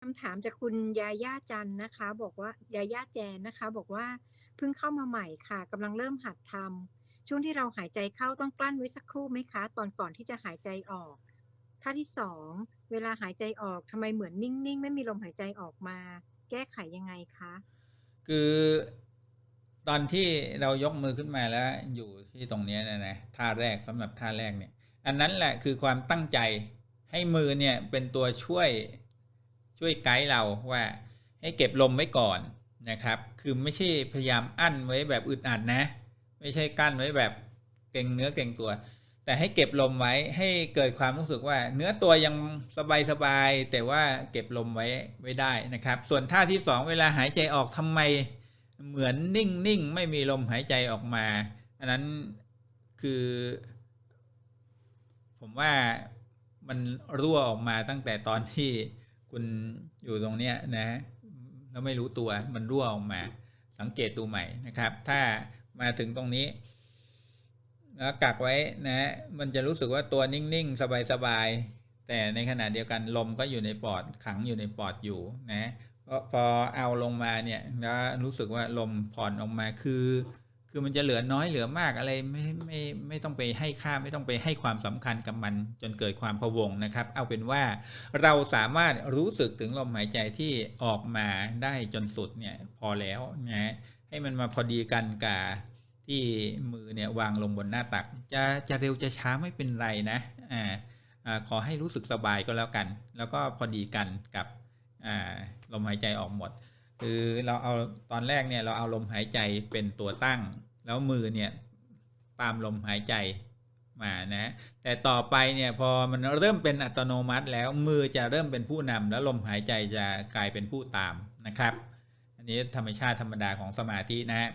คำถามจากคุณยาย่าจันนะคะ บอกว่ายาย่าแจนนะคะ บอกว่าเพิ่งเข้ามาใหม่ค่ะกำลังเริ่มหัดทำช่วงที่เราหายใจเข้าต้องกลั้นไว้สักครู่ไหมคะ ตอนก่อนที่จะหายใจออกท่าที่สองเวลาหายใจออกทำไมเหมือนนิ่งๆ ไม่มีลมหายใจออกมา แก้ไขยังไงคะ คือตอนที่เรายกมือขึ้นมาแล้ว อยู่ที่ตรงนี้นะนะท่าแรกสำหรับท่าแรกเนี่ย อันนั้นแหละคือความตั้งใจให้มือเนี่ยเป็นตัวช่วย ช่วยไกด์เราว่าให้เก็บลมไว้ก่อนนะครับ คือไม่ใช่พยายามอั้นไว้แบบอึดอัดนะ ไม่ใช่กั้นไว้แบบเกรงเนื้อเกรงตัว แต่ให้เก็บลมไว้ให้เกิดความรู้สึกว่า เนื้อตัวยังสบายสบายแต่ว่าเก็บลมไว้ไว้ได้นะครับ ส่วนท่าที่สองเวลาหายใจออกทำไมเหมือนนิ่งนิ่งไม่มีลมหายใจออกมา อันนั้นคือ ผมว่ามันรั่วออกมาตั้งแต่ตอนที่ คุณอยู่ตรงเนี้ยนะแล้วไม่รู้ตัวมันรั่วออกมา สังเกตดูใหม่นะครับ ถ้ามาถึงตรงนี้แล้วกักไว้นะ มันจะรู้สึกว่าตัวนิ่งๆ สบายๆ แต่ในขณะเดียวกันลมก็อยู่ในปอดขังอยู่ในปอดอยู่นะพอพอเอาลงมาเนี่ยแล้วรู้สึกว่าลมผ่อนออกมาคือ คือมันจะเหลือน้อยเหลือมากอะไรไม่ไม่ไม่ต้องไปให้ค่าไม่ต้องไปให้ความสำคัญกับมันจนเกิดความพะวงนะครับ เอาเป็นว่าเราสามารถรู้สึกถึงลมหายใจที่ออกมาได้จนสุดเนี่ยพอแล้วนะให้มันมาพอดีกันกับที่มือเนี่ยวางลงบนหน้าตัก จะจะเร็วจะช้าไม่เป็นไรนะอ่าขอให้รู้สึกสบายก็แล้วกัน แล้วก็พอดีกันกับลมหายใจออกหมด คือเราเอาตอนแรกเนี่ยเราเอาลมหายใจเป็นตัวตั้ง แล้วมือเนี่ยตามลมหายใจมานะแต่ต่อไปเนี่ยพอมันเริ่มเป็นอัตโนมัติ แล้วมือจะเริ่มเป็นผู้นำแล้วลมหายใจจะกลายเป็นผู้ตามนะครับ อันนี้ธรรมชาติธรรมดาของสมาธินะฮะ